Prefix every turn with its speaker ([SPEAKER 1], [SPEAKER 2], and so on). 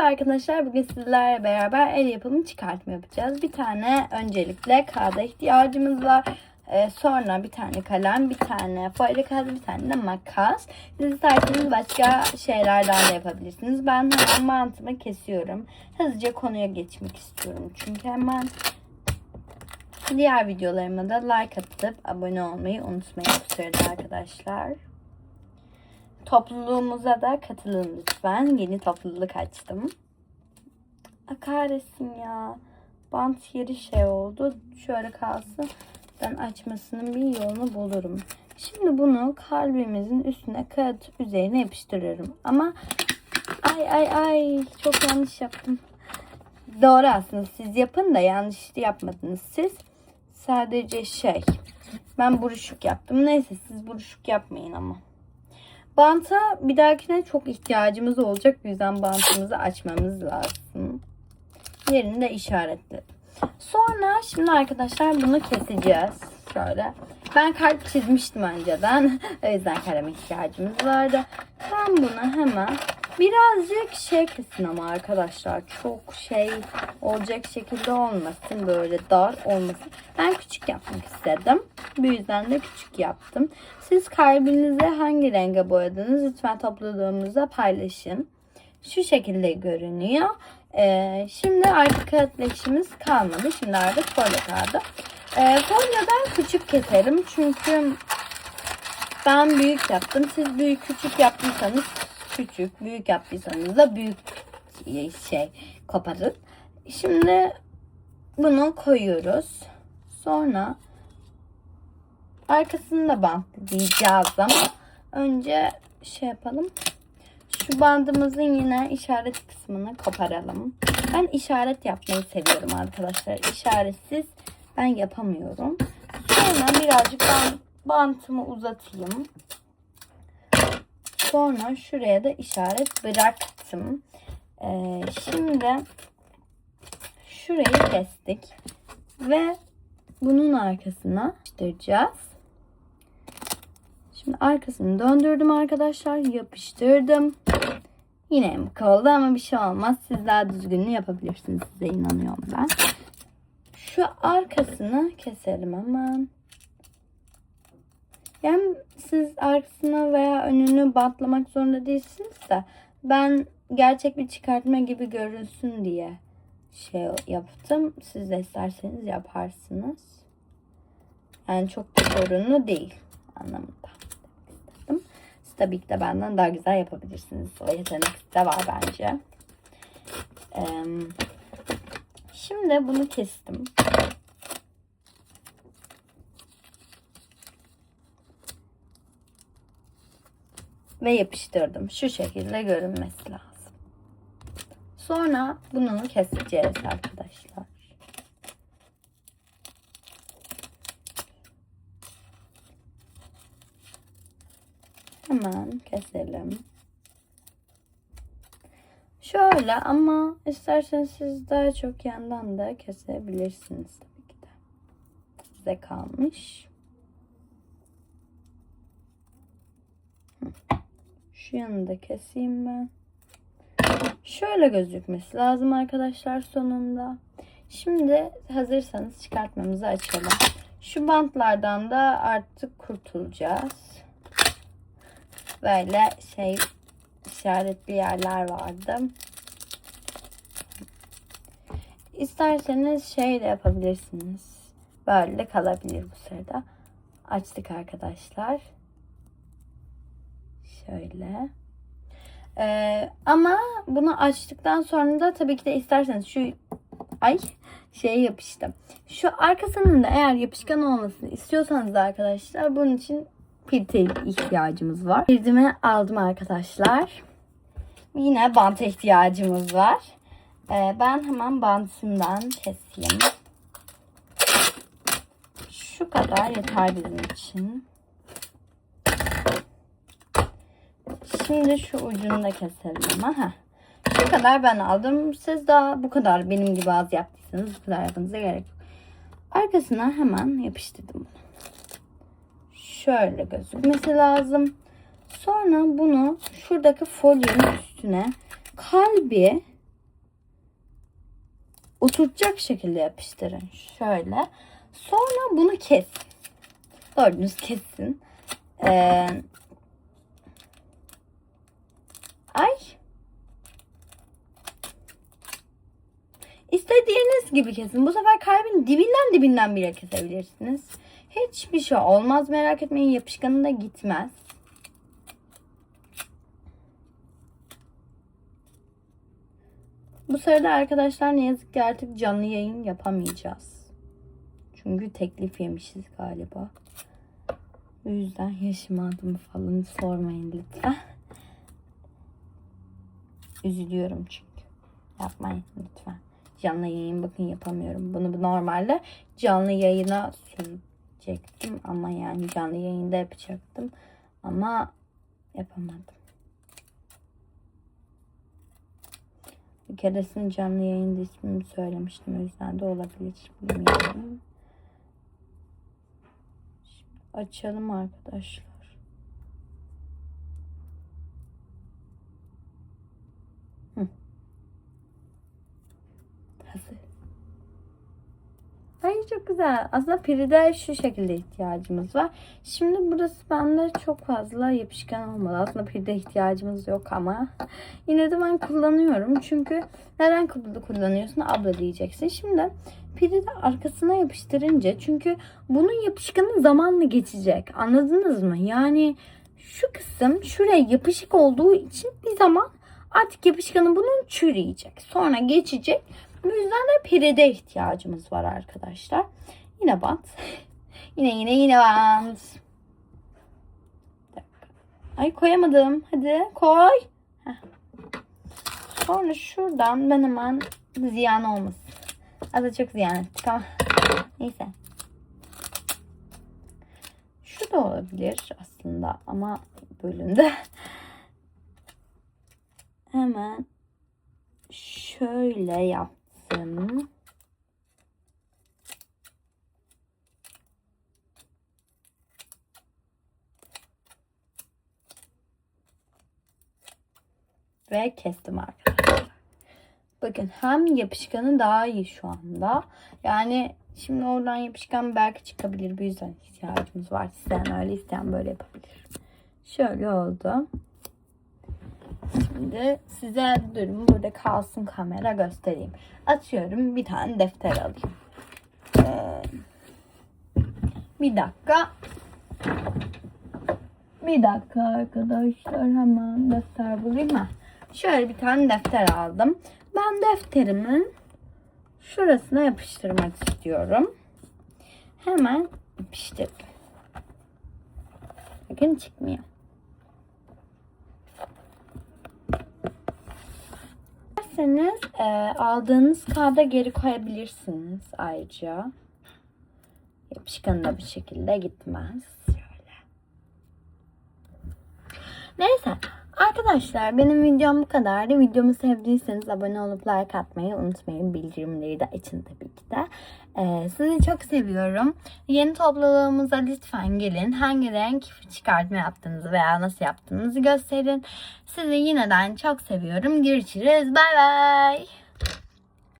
[SPEAKER 1] Arkadaşlar bugün sizlerle beraber el yapımı çıkartma yapacağız. Bir tane öncelikle kağıda ihtiyacımız var. Ee, sonra bir tane kalem, bir tane foyla kağıt, bir tane de makas. Siz isterseniz başka şeylerden de yapabilirsiniz. Ben hemen mantımı kesiyorum. Hızlıca konuya geçmek istiyorum. Çünkü hemen diğer videolarıma da like atıp abone olmayı unutmayın bu sırada arkadaşlar. Topluluğumuza da katılın lütfen. Yeni topluluk açtım. Akaresim ya. Bant yeri şey oldu. Şöyle kalsın. Ben açmasının bir yolunu bulurum. Şimdi bunu kalbimizin üstüne kağıt üzerine yapıştırıyorum. Ama ay ay ay çok yanlış yaptım. Doğru aslında siz yapın da yanlış yapmadınız siz. Sadece şey ben buruşuk yaptım. Neyse siz buruşuk yapmayın ama. Banta bir dahakine çok ihtiyacımız olacak. Bu yüzden bantımızı açmamız lazım. Yerini de işaretledim. Sonra şimdi arkadaşlar bunu keseceğiz. Şöyle. Ben kalp çizmiştim önceden. o yüzden kaleme ihtiyacımız vardı. Ben bunu hemen birazcık şey kesin ama arkadaşlar. Çok şey olacak şekilde olmasın. Böyle dar olmasın. Ben küçük yapmak istedim. Bu yüzden de küçük yaptım. Siz kalbinizi hangi renge boyadınız lütfen topluluğumuzda paylaşın. Şu şekilde görünüyor. Ee, şimdi artık işimiz kalmadı. Şimdi artık folyo kaldı. Ee, folyodan küçük keserim. Çünkü ben büyük yaptım. Siz büyük küçük yaptıysanız küçük, büyük yaptıysanız da büyük şey koparın. Şimdi bunu koyuyoruz. Sonra arkasını da bantlayacağız ama önce şey yapalım. Şu bandımızın yine işaret kısmını koparalım. Ben işaret yapmayı seviyorum arkadaşlar. İşaretsiz ben yapamıyorum. Sonra birazcık ben bantımı uzatayım. Sonra şuraya da işaret bıraktım. Ee, şimdi şurayı kestik. Ve bunun arkasına yapıştıracağız. Şimdi arkasını döndürdüm arkadaşlar. Yapıştırdım. Yine yamuk oldu ama bir şey olmaz. Siz daha düzgününü yapabilirsiniz. Size inanıyorum ben. Şu arkasını keselim hemen. Yani siz arkasını veya önünü bantlamak zorunda değilsiniz de ben gerçek bir çıkartma gibi görünsün diye şey yaptım. Siz de isterseniz yaparsınız. Yani çok da sorunlu değil anlamında istedim. Siz tabii ki de benden daha güzel yapabilirsiniz. O yetenek de var bence. Şimdi bunu kestim. Ve yapıştırdım. Şu şekilde görünmesi lazım. Sonra bunu keseceğiz arkadaşlar. Hemen keselim. Şöyle ama isterseniz siz daha çok yandan da kesebilirsiniz tabii ki de. Size kalmış. Şu yanını da keseyim ben. Şöyle gözükmesi lazım arkadaşlar sonunda. Şimdi hazırsanız çıkartmamızı açalım. Şu bantlardan da artık kurtulacağız. Böyle şey işaretli yerler vardı. İsterseniz şey de yapabilirsiniz. Böyle kalabilir bu sırada. Açtık arkadaşlar. Şöyle. Ee, ama bunu açtıktan sonra da tabii ki de isterseniz şu ay şey yapıştı. Şu arkasının da eğer yapışkan olmasını istiyorsanız da arkadaşlar bunun için pirte ihtiyacımız var. Pirdimi aldım arkadaşlar. Yine banta ihtiyacımız var. Ee, ben hemen bantından keseyim. Şu kadar yeter bizim için. Şimdi şu ucunu da keselim ama. Heh. Şu kadar ben aldım. Siz daha bu kadar benim gibi az yaptıysanız bu kadar yapmanıza gerek yok. Arkasına hemen yapıştırdım bunu. Şöyle gözükmesi lazım. Sonra bunu şuradaki folyonun üstüne kalbi oturacak şekilde yapıştırın. Şöyle. Sonra bunu kes. Gördünüz kesin. Ee, ay. İstediğiniz gibi kesin. Bu sefer kalbin dibinden dibinden bile kesebilirsiniz. Hiçbir şey olmaz. Merak etmeyin yapışkanı da gitmez. Bu sırada arkadaşlar ne yazık ki artık canlı yayın yapamayacağız. Çünkü teklif yemişiz galiba. O yüzden yaşamadım falan sormayın lütfen. Üzülüyorum çünkü. Yapmayın lütfen. Canlı yayın bakın yapamıyorum. Bunu normalde canlı yayına sürecektim ama yani canlı yayında yapacaktım. Ama yapamadım. Bir keresinde canlı yayında ismimi söylemiştim. O yüzden de olabilir. Bilmiyorum. Şimdi açalım arkadaşlar. Hı. Hazır. Ay çok güzel. Aslında piride şu şekilde ihtiyacımız var. Şimdi burası bende çok fazla yapışkan olmadı. Aslında piride ihtiyacımız yok ama yine de ben kullanıyorum. Çünkü neden kullanıyorsun kullanıyorsun abla diyeceksin. Şimdi piride arkasına yapıştırınca çünkü bunun yapışkanı zamanla geçecek. Anladınız mı? Yani şu kısım şuraya yapışık olduğu için bir zaman artık yapışkanı bunun çürüyecek. Sonra geçecek. Bu yüzden de pirede ihtiyacımız var arkadaşlar. Yine bant. yine yine yine bant. Ay koyamadım. Hadi koy. Heh. Sonra şuradan ben hemen ziyan olmasın. Az çok ziyan ettik ama. Neyse. Şu da olabilir aslında ama bölümde. Hemen şöyle yaptım. Ve kestim arkadaşlar. Bakın hem yapışkanı daha iyi şu anda. Yani şimdi oradan yapışkan belki çıkabilir. Bu yüzden ihtiyacımız var. İsteyen öyle isteyen böyle yapabilir. Şöyle oldu. Şimdi size durum burada kalsın kamera göstereyim. Atıyorum bir tane defter alayım. Ee, bir dakika. Bir dakika arkadaşlar hemen defter bulayım mı? Şöyle bir tane defter aldım. Ben defterimin şurasına yapıştırmak istiyorum. Hemen yapıştırdım. Bakın çıkmıyor. İsterseniz e, aldığınız kağıda geri koyabilirsiniz ayrıca. Yapışkanı da bir şekilde gitmez. Şöyle. Neyse arkadaşlar benim videom bu kadardı. Videomu sevdiyseniz abone olup like atmayı unutmayın. Bildirimleri de açın tabii ki de. Ee, sizi çok seviyorum. Yeni topluluğumuza lütfen gelin. Hangi renk çıkartma yaptığınızı veya nasıl yaptığınızı gösterin. Sizi yineden çok seviyorum. Görüşürüz. Bay bay.